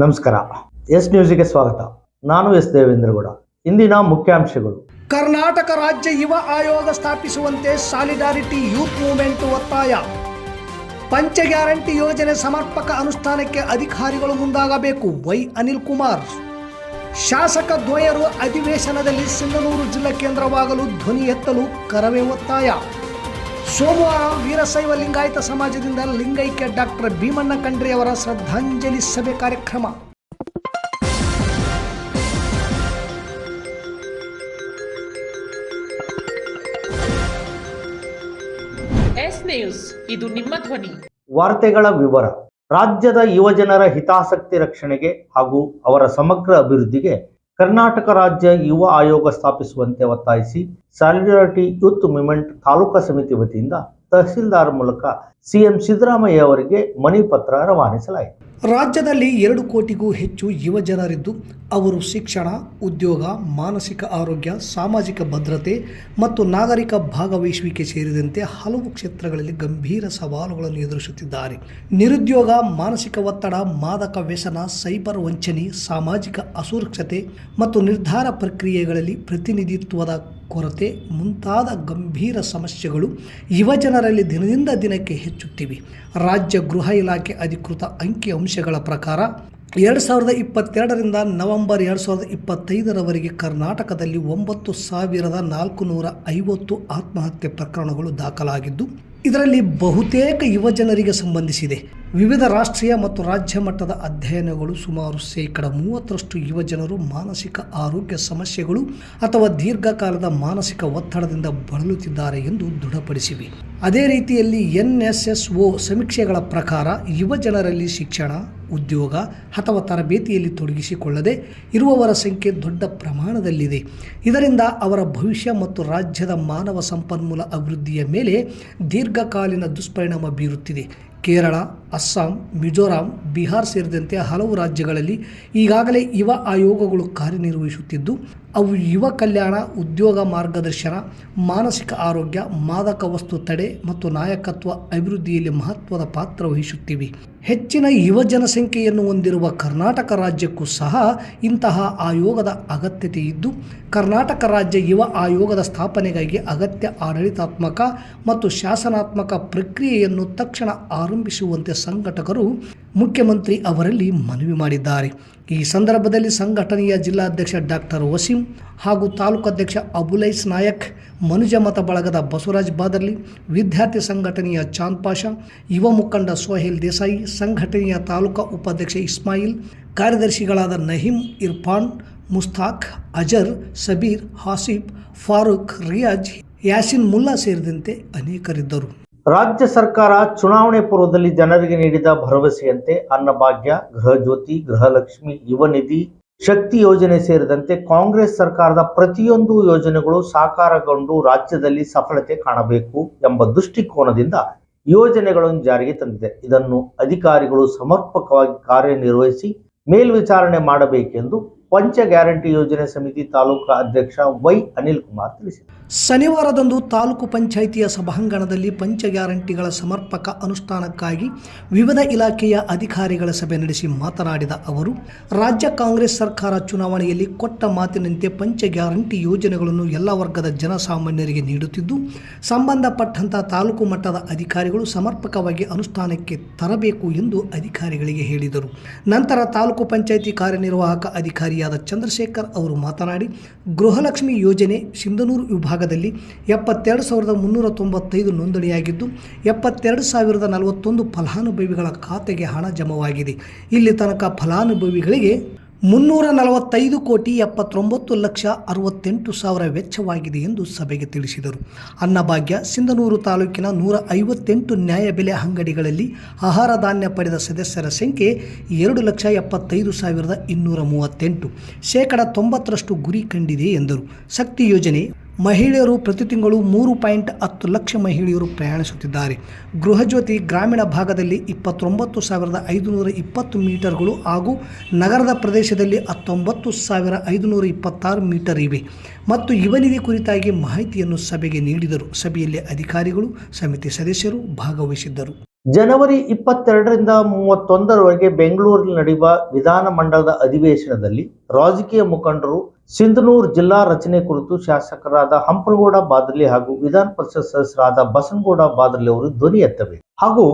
ನಮಸ್ಕಾರ. ಎಸ್ ನ್ಯೂಸಿಗೆ ಸ್ವಾಗತ. ನಾನು ಎಸ್ ದೇವೇಂದ್ರಗೌಡ. ಇಂದಿನ ಮುಖ್ಯಾಂಶಗಳು. ಕರ್ನಾಟಕ ರಾಜ್ಯ ಯುವ ಆಯೋಗ ಸ್ಥಾಪಿಸುವಂತೆ ಸಾಲಿಡಾರಿಟಿ ಯೂತ್ ಮೂವ್ಮೆಂಟ್ ಒತ್ತಾಯ. ಪಂಚ ಗ್ಯಾರಂಟಿ ಯೋಜನೆ ಸಮರ್ಪಕ ಅನುಷ್ಠಾನಕ್ಕೆ ಅಧಿಕಾರಿಗಳು ಮುಂದಾಗಬೇಕು, ವೈ ಅನಿಲ್ ಕುಮಾರ್. ಶಾಸಕ ದ್ವಯರು ಅಧಿವೇಶನದಲ್ಲಿ ಸಿಂಗನೂರು ಜಿಲ್ಲಾ ಕೇಂದ್ರವಾಗಲು ಧ್ವನಿ ಎತ್ತಲು ಕರವೇ ಒತ್ತಾಯ. ಸೋಮವಾರ ವೀರಶೈವ ಲಿಂಗಾಯತ ಸಮಾಜದಿಂದ ಲಿಂಗೈಕ್ಯ ಡಾಕ್ಟರ್ ಭೀಮಣ್ಣ ಕಂಡ್ರಿ ಅವರ ಶ್ರದ್ಧಾಂಜಲಿ ಸಭೆ ಕಾರ್ಯಕ್ರಮ. ಎಸ್ ನ್ಯೂಸ್ ಇದು ನಿಮ್ಮ ಧ್ವನಿ. ವಾರ್ತೆಗಳ ವಿವರ. ರಾಜ್ಯದ ಯುವಜನರ ಹಿತಾಸಕ್ತಿ ರಕ್ಷಣೆಗೆ ಹಾಗೂ ಅವರ ಸಮಗ್ರ ಅಭಿವೃದ್ಧಿಗೆ ಕರ್ನಾಟಕ ರಾಜ್ಯ ಯುವ ಆಯೋಗ ಸ್ಥಾಪಿಸುವಂತೆ ಒತ್ತಾಯಿಸಿ ಸಾಲಿಡಾರಿಟಿ ಯೂತ್ ಮೂವ್ಮೆಂಟ್ ತಾಲೂಕಾ ಸಮಿತಿ ವತಿಯಿಂದ ತಹಸೀಲ್ದಾರ್ ಮೂಲಕ ಸಿಎಂ ಸಿದ್ದರಾಮಯ್ಯ ಅವರಿಗೆ ಮನವಿ ಪತ್ರ ರವಾನಿಸಲಾಯಿತು. ರಾಜ್ಯದಲ್ಲಿ ಎರಡು ಕೋಟಿಗೂ ಹೆಚ್ಚು ಯುವ ಜನರಿದ್ದು, ಅವರು ಶಿಕ್ಷಣ, ಉದ್ಯೋಗ, ಮಾನಸಿಕ ಆರೋಗ್ಯ, ಸಾಮಾಜಿಕ ಭದ್ರತೆ ಮತ್ತು ನಾಗರಿಕ ಭಾಗವಹಿಸುವಿಕೆ ಸೇರಿದಂತೆ ಹಲವು ಕ್ಷೇತ್ರಗಳಲ್ಲಿ ಗಂಭೀರ ಸವಾಲುಗಳನ್ನು ಎದುರಿಸುತ್ತಿದ್ದಾರೆ. ನಿರುದ್ಯೋಗ, ಮಾನಸಿಕ ಒತ್ತಡ, ಮಾದಕ ವ್ಯಸನ, ಸೈಬರ್ ವಂಚನೆ, ಸಾಮಾಜಿಕ ಅಸುರಕ್ಷತೆ ಮತ್ತು ನಿರ್ಧಾರ ಪ್ರಕ್ರಿಯೆಗಳಲ್ಲಿ ಪ್ರತಿನಿಧಿತ್ವದ ಕೊರತೆ, ಮುಂತಾದ ಗಂಭೀರ ಸಮಸ್ಯೆಗಳು ಯುವಜನರಲ್ಲಿ ದಿನದಿಂದ ದಿನಕ್ಕೆ ಹೆಚ್ಚುತ್ತಿವೆ. ರಾಜ್ಯ ಗೃಹ ಇಲಾಖೆ ಅಧಿಕೃತ ಅಂಕಿಅಂಶಗಳ ಪ್ರಕಾರ, ಎರಡು ಸಾವಿರದ ಇಪ್ಪತ್ತೆರಡರಿಂದ ನವೆಂಬರ್ ಎರಡು ಸಾವಿರದ ಇಪ್ಪತ್ತೈದರವರೆಗೆ ಕರ್ನಾಟಕದಲ್ಲಿ ಒಂಬತ್ತು ಸಾವಿರದ ನಾಲ್ಕು ನೂರ ಐವತ್ತು ಆತ್ಮಹತ್ಯೆ ಪ್ರಕರಣಗಳು ದಾಖಲಾಗಿದ್ದು, ಇದರಲ್ಲಿ ಬಹುತೇಕ ಯುವಜನರಿಗೆ ಸಂಬಂಧಿಸಿದೆ. ವಿವಿಧ ರಾಷ್ಟ್ರೀಯ ಮತ್ತು ರಾಜ್ಯ ಮಟ್ಟದ ಅಧ್ಯಯನಗಳು ಸುಮಾರು ಶೇಕಡ ಮೂವತ್ತರಷ್ಟು ಯುವಜನರು ಮಾನಸಿಕ ಆರೋಗ್ಯ ಸಮಸ್ಯೆಗಳು ಅಥವಾ ದೀರ್ಘಕಾಲದ ಮಾನಸಿಕ ಒತ್ತಡದಿಂದ ಬಳಲುತ್ತಿದ್ದಾರೆ ಎಂದು ದೃಢಪಡಿಸಿವೆ. ಅದೇ ರೀತಿಯಲ್ಲಿ ಎನ್ ಸಮೀಕ್ಷೆಗಳ ಪ್ರಕಾರ ಯುವಜನರಲ್ಲಿ ಶಿಕ್ಷಣ, ಉದ್ಯೋಗ ಅಥವಾ ತರಬೇತಿಯಲ್ಲಿ ತೊಡಗಿಸಿಕೊಳ್ಳದೆ ಇರುವವರ ಸಂಖ್ಯೆ ದೊಡ್ಡ ಪ್ರಮಾಣದಲ್ಲಿದೆ. ಇದರಿಂದ ಅವರ ಭವಿಷ್ಯ ಮತ್ತು ರಾಜ್ಯದ ಮಾನವ ಸಂಪನ್ಮೂಲ ಅಭಿವೃದ್ಧಿಯ ಮೇಲೆ ದೀರ್ಘಕಾಲೀನ ದುಷ್ಪರಿಣಾಮ ಬೀರುತ್ತಿದೆ. ಕೇರಳ ಅಸ್ಸಾಂ, ಮಿಜೋರಾಂ, ಬಿಹಾರ್ ಸೇರಿದಂತೆ ಹಲವು ರಾಜ್ಯಗಳಲ್ಲಿ ಈಗಾಗಲೇ ಯುವ ಆಯೋಗಗಳು ಕಾರ್ಯನಿರ್ವಹಿಸುತ್ತಿದ್ದು, ಅವು ಯುವ ಕಲ್ಯಾಣ, ಉದ್ಯೋಗ ಮಾರ್ಗದರ್ಶನ, ಮಾನಸಿಕ ಆರೋಗ್ಯ, ಮಾದಕ ವಸ್ತು ತಡೆ ಮತ್ತು ನಾಯಕತ್ವ ಅಭಿವೃದ್ಧಿಯಲ್ಲಿ ಮಹತ್ವದ ಪಾತ್ರ ವಹಿಸುತ್ತಿವೆ. ಹೆಚ್ಚಿನ ಯುವ ಜನಸಂಖ್ಯೆಯನ್ನು ಹೊಂದಿರುವ ಕರ್ನಾಟಕ ರಾಜ್ಯಕ್ಕೂ ಸಹ ಇಂತಹ ಆಯೋಗದ ಅಗತ್ಯತೆ ಇದ್ದು, ಕರ್ನಾಟಕ ರಾಜ್ಯ ಯುವ ಆಯೋಗದ ಸ್ಥಾಪನೆಗಾಗಿ ಅಗತ್ಯ ಆಡಳಿತಾತ್ಮಕ ಮತ್ತು ಶಾಸನಾತ್ಮಕ ಪ್ರಕ್ರಿಯೆಯನ್ನು ತಕ್ಷಣ ಆರಂಭಿಸುವಂತೆ ಸಂಘಟಕರು ಮುಖ್ಯಮಂತ್ರಿ ಅವರಲ್ಲಿ ಮನವಿ ಮಾಡಿದ್ದಾರೆ. ಈ ಸಂದರ್ಭದಲ್ಲಿ ಸಂಘಟನೆಯ ಜಿಲ್ಲಾಧ್ಯಕ್ಷ ಡಾಕ್ಟರ್ ವಸೀಂ ಹಾಗೂ ತಾಲೂಕಾಧ್ಯಕ್ಷ ಅಬುಲೈಸ್ ನಾಯಕ್, ಮನುಜ ಮತ ಬಳಗದ ಬಸವರಾಜ್ ಬಾದರ್ಲಿ, ವಿದ್ಯಾರ್ಥಿ ಸಂಘಟನೆಯ ಚಾಂದ್ ಪಾಷಾ ಯುವ ಮುಖಂಡ ಸೋಹೇಲ್ ದೇಸಾಯಿ, ಸಂಘಟನೆಯ ತಾಲೂಕಾ ಉಪಾಧ್ಯಕ್ಷ ಇಸ್ಮಾಯಿಲ್, ಕಾರ್ಯದರ್ಶಿಗಳಾದ ನಹೀಂ ಇರ್ಫಾನ್, ಮುಸ್ತಾಕ್, ಅಜರ್, ಸಬೀರ್, ಹಾಸಿಫ್, ಫಾರೂಕ್, ರಿಯಾಜ್, ಯಾಸಿನ್ ಮುಲ್ಲಾ ಸೇರಿದಂತೆ ಅನೇಕರಿದ್ದರು. ರಾಜ್ಯ ಸರ್ಕಾರ ಚುನಾವಣೆ ಪೂರ್ವದಲ್ಲಿ ಜನರಿಗೆ ನೀಡಿದ ಭರವಸೆಯಂತೆ ಅನ್ನಭಾಗ್ಯ, ಗೃಹಜ್ಯೋತಿ, ಗೃಹಲಕ್ಷ್ಮಿ, ಯುವ ನಿಧಿ, ಶಕ್ತಿ ಯೋಜನೆ ಸೇರಿದಂತೆ ಕಾಂಗ್ರೆಸ್ ಸರ್ಕಾರದ ಪ್ರತಿಯೊಂದು ಯೋಜನೆಗಳು ಸಾಕಾರಗೊಂಡು ರಾಜ್ಯದಲ್ಲಿ ಸಫಲತೆ ಕಾಣಬೇಕು ಎಂಬ ದೃಷ್ಟಿಕೋನದಿಂದ ಯೋಜನೆಗಳನ್ನು ಜಾರಿಗೆ ತಂದಿದೆ. ಇದನ್ನು ಅಧಿಕಾರಿಗಳು ಸಮರ್ಪಕವಾಗಿ ಕಾರ್ಯನಿರ್ವಹಿಸಿ ಮೇಲ್ವಿಚಾರಣೆ ಮಾಡಬೇಕೆಂದು ಪಂಚ ಗ್ಯಾರಂಟಿ ಯೋಜನೆ ಸಮಿತಿ ತಾಲೂಕಾ ಅಧ್ಯಕ್ಷ ವೈ ಅನಿಲ್ ಕುಮಾರ್ ತಿಳಿಸಿದರು ಶನಿವಾರದಂದು ತಾಲೂಕು ಪಂಚಾಯಿತಿಯ ಸಭಾಂಗಣದಲ್ಲಿ ಪಂಚ ಗ್ಯಾರಂಟಿಗಳ ಸಮರ್ಪಕ ಅನುಷ್ಠಾನಕ್ಕಾಗಿ ವಿವಿಧ ಇಲಾಖೆಯ ಅಧಿಕಾರಿಗಳ ಸಭೆ ನಡೆಸಿ ಮಾತನಾಡಿದ ಅವರು, ರಾಜ್ಯ ಕಾಂಗ್ರೆಸ್ ಸರ್ಕಾರ ಚುನಾವಣೆಯಲ್ಲಿ ಕೊಟ್ಟ ಮಾತಿನಂತೆ ಪಂಚ ಗ್ಯಾರಂಟಿ ಯೋಜನೆಗಳನ್ನು ಎಲ್ಲ ವರ್ಗದ ಜನಸಾಮಾನ್ಯರಿಗೆ ನೀಡುತ್ತಿದ್ದು ಸಂಬಂಧಪಟ್ಟಂತ ತಾಲೂಕು ಮಟ್ಟದ ಅಧಿಕಾರಿಗಳು ಸಮರ್ಪಕವಾಗಿ ಅನುಷ್ಠಾನಕ್ಕೆ ತರಬೇಕು ಎಂದು ಅಧಿಕಾರಿಗಳಿಗೆ ಹೇಳಿದರು. ನಂತರ ತಾಲೂಕು ಪಂಚಾಯಿತಿ ಕಾರ್ಯನಿರ್ವಾಹಕ ಅಧಿಕಾರಿಯಾದ ಚಂದ್ರಶೇಖರ್ ಅವರು ಮಾತನಾಡಿ, ಗೃಹಲಕ್ಷ್ಮಿ ಯೋಜನೆ ಸಿಂಧನೂರು ವಿಭಾಗದಲ್ಲಿ ಎಪ್ಪತ್ತೆರಡು ಸಾವಿರದ ಮುನ್ನೂರ ತೊಂಬತ್ತೈದು ನೋಂದಣಿಯಾಗಿದ್ದು, ಎಪ್ಪತ್ತೆರಡು ಸಾವಿರದ ನಲವತ್ತೊಂದು ಫಲಾನುಭವಿಗಳ ಖಾತೆಗೆ ಹಣ ಜಮವಾಗಿದೆ. ಇಲ್ಲಿ ತನಕ ಫಲಾನುಭವಿಗಳಿಗೆ ಮುನ್ನೂರ ನಲವತ್ತೈದು ಕೋಟಿ ಎಪ್ಪತ್ತೊಂಬತ್ತು ಲಕ್ಷ ಅರವತ್ತೆಂಟು ಸಾವಿರ ವೆಚ್ಚವಾಗಿದೆ ಎಂದು ಸಭೆಗೆ ತಿಳಿಸಿದರು. ಅನ್ನಭಾಗ್ಯ, ಸಿಂಧನೂರು ತಾಲೂಕಿನ ನೂರ ಐವತ್ತೆಂಟು ನ್ಯಾಯಬೆಲೆ ಅಂಗಡಿಗಳಲ್ಲಿ ಆಹಾರ ಧಾನ್ಯ ಪಡೆದ ಸದಸ್ಯರ ಸಂಖ್ಯೆ ಎರಡು ಲಕ್ಷ ಎಪ್ಪತ್ತೈದು ಸಾವಿರದ ಇನ್ನೂರ ಮೂವತ್ತೆಂಟು. ಶೇಕಡ ತೊಂಬತ್ತರಷ್ಟು ಗುರಿ ಕಂಡಿದೆ ಎಂದರು. ಶಕ್ತಿ ಯೋಜನೆ ಮಹಿಳೆಯರು ಪ್ರತಿ ತಿಂಗಳು ಮೂರು ಪಾಯಿಂಟ್ ಹತ್ತು ಲಕ್ಷ ಮಹಿಳೆಯರು ಪ್ರಯಾಣಿಸುತ್ತಿದ್ದಾರೆ. ಗೃಹಜ್ಯೋತಿ ಗ್ರಾಮೀಣ ಭಾಗದಲ್ಲಿ ಇಪ್ಪತ್ತೊಂಬತ್ತು ಸಾವಿರದ ಐದುನೂರ ಇಪ್ಪತ್ತು ಮೀಟರ್ಗಳು ಹಾಗೂ ನಗರದ ಪ್ರದೇಶದಲ್ಲಿ ಹತ್ತೊಂಬತ್ತು ಸಾವಿರ ಐದುನೂರ ಇಪ್ಪತ್ತಾರು ಮೀಟರ್ ಇವೆ. ಮತ್ತು ಯುವನಿಧಿ ಕುರಿತಾಗಿ ಮಾಹಿತಿಯನ್ನು ಸಭೆಗೆ ನೀಡಿದರು. ಸಭೆಯಲ್ಲಿ ಅಧಿಕಾರಿಗಳು, ಸಮಿತಿ ಸದಸ್ಯರು ಭಾಗವಹಿಸಿದ್ದರು. ಜನವರಿ ಇಪ್ಪತ್ತೆರಡರಿಂದ ಮೂವತ್ತೊಂದರವರೆಗೆ ಬೆಂಗಳೂರಿನಲ್ಲಿ ನಡೆಯುವ ವಿಧಾನಮಂಡಲದ ಅಧಿವೇಶನದಲ್ಲಿ ರಾಜಕೀಯ ಮುಖಂಡರು ಸಿಂಧನೂರು ಜಿಲ್ಲಾ ರಚನೆ ಕುರಿತು ಶಾಸಕರಾದ ಹಂಪನಗೌಡ ಬಾದರ್ಲಿ ಹಾಗೂ ವಿಧಾನ ಪರಿಷತ್ ಸದಸ್ಯರಾದ ಬಸನಗೌಡ ಬಾದರ್ಲಿ ಅವರು ಧ್ವನಿ ಎತ್ತಬೇಕು. ಹಾಗೂ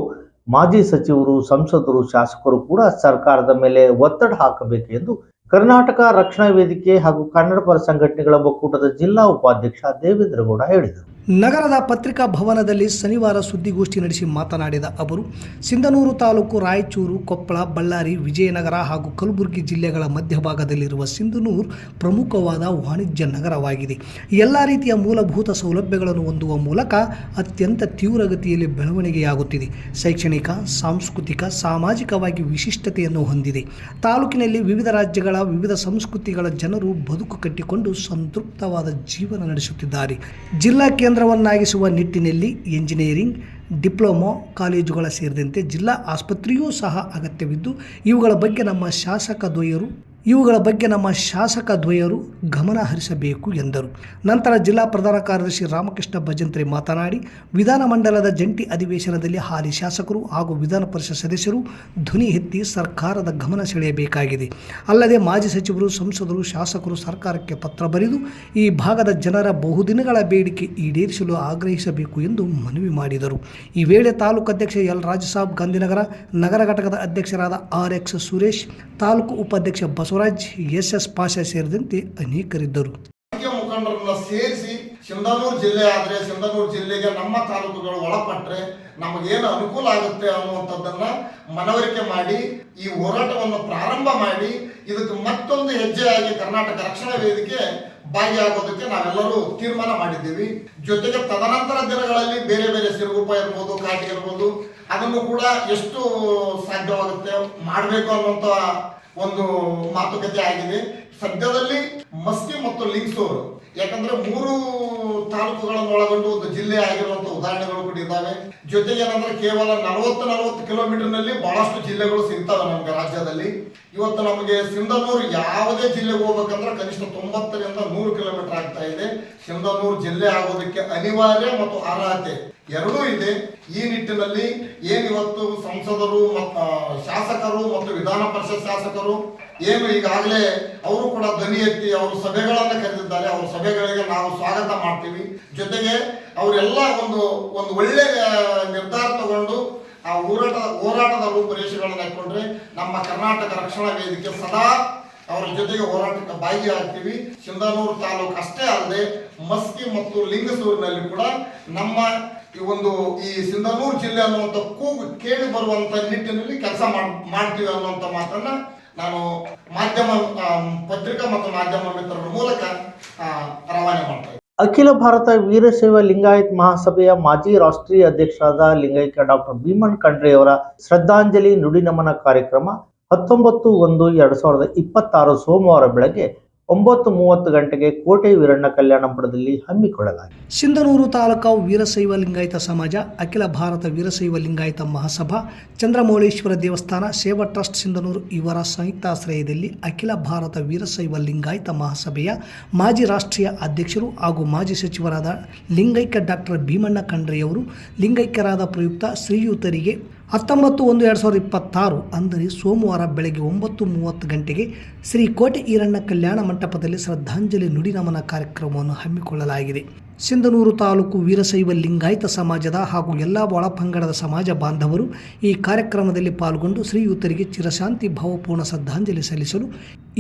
ಮಾಜಿ ಸಚಿವರು, ಸಂಸದರು, ಶಾಸಕರು ಕೂಡ ಸರ್ಕಾರದ ಮೇಲೆ ಒತ್ತಡ ಹಾಕಬೇಕು ಎಂದು ಕರ್ನಾಟಕ ರಕ್ಷಣಾ ವೇದಿಕೆ ಹಾಗೂ ಕನ್ನಡ ಪರ ಸಂಘಟನೆಗಳ ಒಕ್ಕೂಟದ ಜಿಲ್ಲಾ ಉಪಾಧ್ಯಕ್ಷ ದೇವೇಂದ್ರಗೌಡ ಹೇಳಿದರು. ನಗರದ ಪತ್ರಿಕಾ ಭವನದಲ್ಲಿ ಶನಿವಾರ ಸುದ್ದಿಗೋಷ್ಠಿ ನಡೆಸಿ ಮಾತನಾಡಿದ ಅವರು, ಸಿಂಧನೂರು ತಾಲೂಕು ರಾಯಚೂರು, ಕೊಪ್ಪಳ, ಬಳ್ಳಾರಿ, ವಿಜಯನಗರ ಹಾಗೂ ಕಲಬುರಗಿ ಜಿಲ್ಲೆಗಳ ಮಧ್ಯಭಾಗದಲ್ಲಿರುವ ಸಿಂಧನೂರು ಪ್ರಮುಖವಾದ ವಾಣಿಜ್ಯ ನಗರವಾಗಿದೆ. ಎಲ್ಲ ರೀತಿಯ ಮೂಲಭೂತ ಸೌಲಭ್ಯಗಳನ್ನು ಹೊಂದುವ ಮೂಲಕ ಅತ್ಯಂತ ತೀವ್ರಗತಿಯಲ್ಲಿ ಬೆಳವಣಿಗೆಯಾಗುತ್ತಿದೆ. ಶೈಕ್ಷಣಿಕ, ಸಾಂಸ್ಕೃತಿಕ, ಸಾಮಾಜಿಕವಾಗಿ ವಿಶಿಷ್ಟತೆಯನ್ನು ಹೊಂದಿದೆ. ತಾಲೂಕಿನಲ್ಲಿ ವಿವಿಧ ರಾಜ್ಯಗಳ ವಿವಿಧ ಸಂಸ್ಕೃತಿಗಳ ಜನರು ಬದುಕು ಕಟ್ಟಿಕೊಂಡು ಸಂತೃಪ್ತವಾದ ಜೀವನ ನಡೆಸುತ್ತಿದ್ದಾರೆ. ಜಿಲ್ಲಾ ಕೇಂದ್ರವನ್ನಾಗಿಸುವ ನಿಟ್ಟಿನಲ್ಲಿ ಎಂಜಿನಿಯರಿಂಗ್, ಡಿಪ್ಲೊಮೊ ಕಾಲೇಜುಗಳ ಸೇರಿದಂತೆ ಜಿಲ್ಲಾ ಆಸ್ಪತ್ರೆಯೂ ಸಹ ಅಗತ್ಯವಿದ್ದು, ಇವುಗಳ ಬಗ್ಗೆ ನಮ್ಮ ಶಾಸಕ ದ್ವಯರು ಇವುಗಳ ಬಗ್ಗೆ ನಮ್ಮ ಶಾಸಕ ದ್ವಯರು ಗಮನ ಹರಿಸಬೇಕು ಎಂದರು. ನಂತರ ಜಿಲ್ಲಾ ಪ್ರಧಾನ ಕಾರ್ಯದರ್ಶಿ ರಾಮಕೃಷ್ಣ ಭಜಂತ್ರಿ ಮಾತನಾಡಿ ವಿಧಾನಮಂಡಲದ ಜಂಟಿ ಅಧಿವೇಶನದಲ್ಲಿ ಹಾಲಿ ಶಾಸಕರು ಹಾಗೂ ವಿಧಾನ ಪರಿಷತ್ ಸದಸ್ಯರು ಧ್ವನಿ ಎತ್ತಿ ಸರ್ಕಾರದ ಗಮನ ಸೆಳೆಯಬೇಕಾಗಿದೆ. ಅಲ್ಲದೆ ಮಾಜಿ ಸಚಿವರು, ಸಂಸದರು, ಶಾಸಕರು ಸರ್ಕಾರಕ್ಕೆ ಪತ್ರ ಬರೆದು, ಈ ಭಾಗದ ಜನರ ಬಹುದಿನಗಳ ಬೇಡಿಕೆ ಈಡೇರಿಸಲು ಆಗ್ರಹಿಸಬೇಕು ಎಂದು ಮನವಿ ಮಾಡಿದರು. ಈ ವೇಳೆ ತಾಲೂಕು ಅಧ್ಯಕ್ಷ ಎಲ್ ರಾಜಸಾಬ್, ಗಾಂಧಿನಗರ, ನಗರ ಘಟಕದ ಅಧ್ಯಕ್ಷರಾದ ಆರ್ ಎಕ್ಸ್ ಸುರೇಶ್, ತಾಲೂಕು ಉಪಾಧ್ಯಕ್ಷ ಬಸವರಾಜ್ ಎಸ್ ಎಸ್ ಪಾಷಾ ಸೇರಿದಂತೆ ಅನೇಕರಿದ್ದರು. ಮುಖಂಡರನ್ನ ಸೇರಿಸಿ ಸಿಂಧನೂರು ಜಿಲ್ಲೆ ಆದರೆ ಸಿಂಧನೂರು ಜಿಲ್ಲೆಗೆ ನಮ್ಮ ತಾಲೂಕುಗಳು ಒಳಪಟ್ರೆ ನಮಗೇನು ಅನುಕೂಲ ಆಗುತ್ತೆ ಅನ್ನುವಂಥದ್ದನ್ನ ಮನವರಿಕೆ ಮಾಡಿ, ಈ ಹೋರಾಟವನ್ನು ಪ್ರಾರಂಭ ಮಾಡಿ, ಇದಕ್ಕೆ ಮತ್ತೊಂದು ಹೆಜ್ಜೆಯಾಗಿ ಕರ್ನಾಟಕ ರಕ್ಷಣಾ ವೇದಿಕೆ ಭಾಗಿಯಾಗೋದಕ್ಕೆ ನಾವೆಲ್ಲರೂ ತೀರ್ಮಾನ ಮಾಡಿದ್ದೀವಿ. ಜೊತೆಗೆ ತದನಂತರ ದಿನಗಳಲ್ಲಿ ಬೇರೆ ಬೇರೆ ಸಿರುಗುಪ್ಪ ಇರ್ಬೋದು, ಕಾಟಿ ಇರ್ಬೋದು, ಅದನ್ನು ಕೂಡ ಎಷ್ಟು ಸಾಧ್ಯವಾಗುತ್ತೆ ಮಾಡಬೇಕು ಅನ್ನುವಂಥ ಒಂದು ಮಾತುಕತೆ ಆಗಿದೆ ಸದ್ಯದಲ್ಲಿ ಮಸ್ಕಿ ಮತ್ತು ಲಿಂಗ್ಸೂರು. ಯಾಕಂದ್ರೆ ಮೂರು ತಾಲೂಕುಗಳನ್ನು ಒಳಗೊಂಡು ಒಂದು ಜಿಲ್ಲೆ ಆಗಿರುವಂತಹ ಉದಾಹರಣೆಗಳು ಕೂಡ ಇದ್ದಾವೆ. ಜೊತೆಗೆ ಏನಂದ್ರೆ ಕೇವಲ ನಲವತ್ತು ನಲವತ್ತು ಕಿಲೋಮೀಟರ್ನಲ್ಲಿ ಬಹಳಷ್ಟು ಜಿಲ್ಲೆಗಳು ಸಿಗ್ತವೆ ನಮ್ಗೆ ರಾಜ್ಯದಲ್ಲಿ. ಇವತ್ತು ನಮಗೆ ಸಿಂಧನೂರು ಯಾವುದೇ ಜಿಲ್ಲೆಗೆ ಹೋಗ್ಬೇಕಂದ್ರೆ ಕನಿಷ್ಠ ತೊಂಬತ್ತರಿಂದ ನೂರು ಕಿಲೋಮೀಟರ್ ಆಗ್ತಾ ಇದೆ. ಸಿಂಧನೂರು ಜಿಲ್ಲೆ ಆಗೋದಕ್ಕೆ ಅನಿವಾರ್ಯ ಮತ್ತು ಅರ್ಹತೆ ಎರಡೂ ಇದೆ. ಈ ನಿಟ್ಟಿನಲ್ಲಿ ಏನಿವತ್ತು ಸಂಸದರು ಮತ್ತು ಶಾಸಕರು ಮತ್ತು ವಿಧಾನ ಪರಿಷತ್ ಶಾಸಕರು ಏನು ಈಗಾಗಲೇ ಅವರು ಕೂಡ ಧ್ವನಿ ಎತ್ತಿ ಅವರು ಸಭೆಗಳನ್ನು ಕರೆದಿದ್ದಾರೆ. ಅವ್ರ ಸಭೆಗಳಿಗೆ ನಾವು ಸ್ವಾಗತ ಮಾಡ್ತೀವಿ. ಜೊತೆಗೆ ಅವರೆಲ್ಲ ಒಂದು ಒಂದು ಒಳ್ಳೆ ನಿರ್ಧಾರ ತಗೊಂಡು ಆ ಹೋರಾಟ, ಹೋರಾಟದ ರೂಪುರೇಷೆಗಳನ್ನು ಹಾಕೊಂಡ್ರೆ ನಮ್ಮ ಕರ್ನಾಟಕ ರಕ್ಷಣಾ ವೇದಿಕೆ ಸದಾ ಅವರ ಜೊತೆಗೆ ಹೋರಾಟಕ್ಕೆ ಭಾಗಿಯಾಗ್ತೀವಿ. ಸಿಂಧನೂರು ತಾಲೂಕು ಅಷ್ಟೇ ಅಲ್ಲದೆ ಮಸ್ಕಿ ಮತ್ತು ಲಿಂಗಸೂರಿನಲ್ಲಿ ಕೂಡ ನಮ್ಮ ಈ ಒಂದು ಈ ಸಿಂಧನೂರು ಜಿಲ್ಲೆ ಅನ್ನುವಂಥ ಕೂಗು ಕೇಳಿ ಬರುವಂತ ನಿಟ್ಟಿನಲ್ಲಿ ಕೆಲಸ ಮಾಡ್ತೀವಿ ಅನ್ನುವಂಥ ಮಾತನ್ನ ನಾನು ಮಾಧ್ಯಮ ಪತ್ರಿಕಾ ಮತ್ತು ಮಾಧ್ಯಮ ಮಿತ್ರರ ಮೂಲಕ ರವಾನೆ ಮಾಡ್ತಾ ಅಖಿಲ ಭಾರತ ವೀರಶೈವ ಲಿಂಗಾಯತ್ ಮಹಾಸಭೆಯ ಮಾಜಿ ರಾಷ್ಟ್ರೀಯ ಅಧ್ಯಕ್ಷರಾದ ಲಿಂಗೈಕ್ಯ ಡಾಕ್ಟರ್ ಭೀಮನ್ ಖಂಡ್ರೆಯವರ ಶ್ರದ್ಧಾಂಜಲಿ ನುಡಿನಮನ ಕಾರ್ಯಕ್ರಮ ಹತ್ತೊಂಬತ್ತು ಒಂದು ಎರಡು ಸಾವಿರದ ಇಪ್ಪತ್ತಾರು ಸೋಮವಾರ ಬೆಳಗ್ಗೆ ಒಂಬತ್ತು ಮೂವತ್ತು ಗಂಟೆಗೆ ಕೋಟೆ ವೀರಣ್ಣ ಕಲ್ಯಾಣ ಮಠದಲ್ಲಿ ಹಮ್ಮಿಕೊಳ್ಳಲಾಗಿದೆ. ಸಿಂಧನೂರು ತಾಲೂಕು ವೀರಶೈವ ಲಿಂಗಾಯತ ಸಮಾಜ, ಅಖಿಲ ಭಾರತ ವೀರಶೈವ ಲಿಂಗಾಯತ ಮಹಾಸಭಾ, ಚಂದ್ರಮೌಳೇಶ್ವರ ದೇವಸ್ಥಾನ, ಸೇವಾ ಟ್ರಸ್ಟ್ ಸಿಂಧನೂರು ಇವರ ಸಂಯುಕ್ತಾಶ್ರಯದಲ್ಲಿ ಅಖಿಲ ಭಾರತ ವೀರಶೈವ ಲಿಂಗಾಯತ ಮಹಾಸಭೆಯ ಮಾಜಿ ರಾಷ್ಟ್ರೀಯ ಅಧ್ಯಕ್ಷರು ಹಾಗೂ ಮಾಜಿ ಸಚಿವರಾದ ಲಿಂಗೈಕ್ಯ ಡಾಕ್ಟರ್ ಭೀಮಣ್ಣ ಖಂಡ್ರೆಯವರು ಲಿಂಗೈಕ್ಯರಾದ ಪ್ರಯುಕ್ತ ಶ್ರೀಯುತರಿಗೆ ಹತ್ತೊಂಬತ್ತು ಒಂದು ಎರಡು ಸಾವಿರದ ಇಪ್ಪತ್ತಾರು ಅಂದರೆ ಸೋಮವಾರ ಬೆಳಗ್ಗೆ ಒಂಬತ್ತು ಮೂವತ್ತು ಗಂಟೆಗೆ ಶ್ರೀ ಕೋಟೆ ಈರಣ್ಣ ಕಲ್ಯಾಣ ಮಂಟಪದಲ್ಲಿ ಶ್ರದ್ಧಾಂಜಲಿ ನುಡಿನಮನ ಕಾರ್ಯಕ್ರಮವನ್ನು ಹಮ್ಮಿಕೊಳ್ಳಲಾಗಿದೆ. ಸಿಂಧನೂರು ತಾಲೂಕು ವೀರಶೈವ ಲಿಂಗಾಯತ ಸಮಾಜದ ಹಾಗೂ ಎಲ್ಲ ಒಳಪಂಗಡದ ಸಮಾಜ ಬಾಂಧವರು ಈ ಕಾರ್ಯಕ್ರಮದಲ್ಲಿ ಪಾಲ್ಗೊಂಡು ಶ್ರೀಯುತರಿಗೆ ಚಿರಶಾಂತಿ ಭಾವಪೂರ್ಣ ಶ್ರದ್ಧಾಂಜಲಿ ಸಲ್ಲಿಸಲು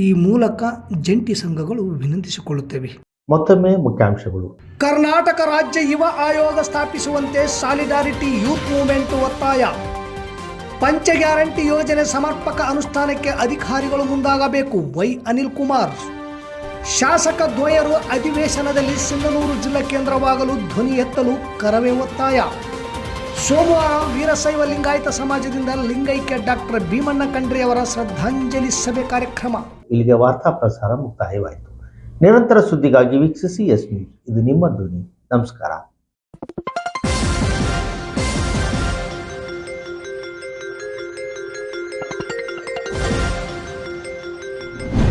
ಈ ಮೂಲಕ ಜಂಟಿ ಸಂಘಗಳು ವಿನಂತಿಸಿಕೊಳ್ಳುತ್ತವೆ. ಮತ್ತೊಮ್ಮೆ ಮುಖ್ಯಾಂಶಗಳು. ಕರ್ನಾಟಕ ರಾಜ್ಯ ಯುವ ಆಯೋಗ ಸ್ಥಾಪಿಸುವಂತೆ ಸಾಲಿಡಾರಿಟಿ ಯೂತ್ ಮೂವ್ಮೆಂಟ್ ಒತ್ತಾಯ. ಪಂಚ ಗ್ಯಾರಂಟಿ ಯೋಜನೆ ಸಮರ್ಪಕ ಅನುಷ್ಠಾನಕ್ಕೆ ಅಧಿಕಾರಿಗಳು ಮುಂದಾಗಬೇಕು. ವೈ. ಅನಿಲ್ ಕುಮಾರ್. ಶಾಸಕ ದ್ವಯರು ಅಧಿವೇಶನದಲ್ಲಿ ಸಿಂಧನೂರು ಜಿಲ್ಲಾ ಕೇಂದ್ರವಾಗಲು ಧ್ವನಿ ಎತ್ತಲು ಕರವೇ ಒತ್ತಾಯ. ಸೋಮವಾರ ವೀರಶೈವ ಲಿಂಗಾಯತ ಸಮಾಜದಿಂದ ಲಿಂಗೈಕ್ಯ ಡಾಕ್ಟರ್ ಭೀಮಣ್ಣ ಖಂಡ್ರೆಯವರ ಶ್ರದ್ಧಾಂಜಲಿ ಸಭೆ ಕಾರ್ಯಕ್ರಮ. ಇಲ್ಲಿಗೆ ವಾರ್ತಾ ಪ್ರಸಾರ ಮುಕ್ತಾಯವಾಯಿತು. ನಿರಂತರ ಸುದ್ದಿಗಾಗಿ ವೀಕ್ಷಿಸಿ ಎಸ್ ನ್ಯೂಸ್. ಇದು ನಿಮ್ಮ ಧ್ವನಿ. ನಮಸ್ಕಾರ.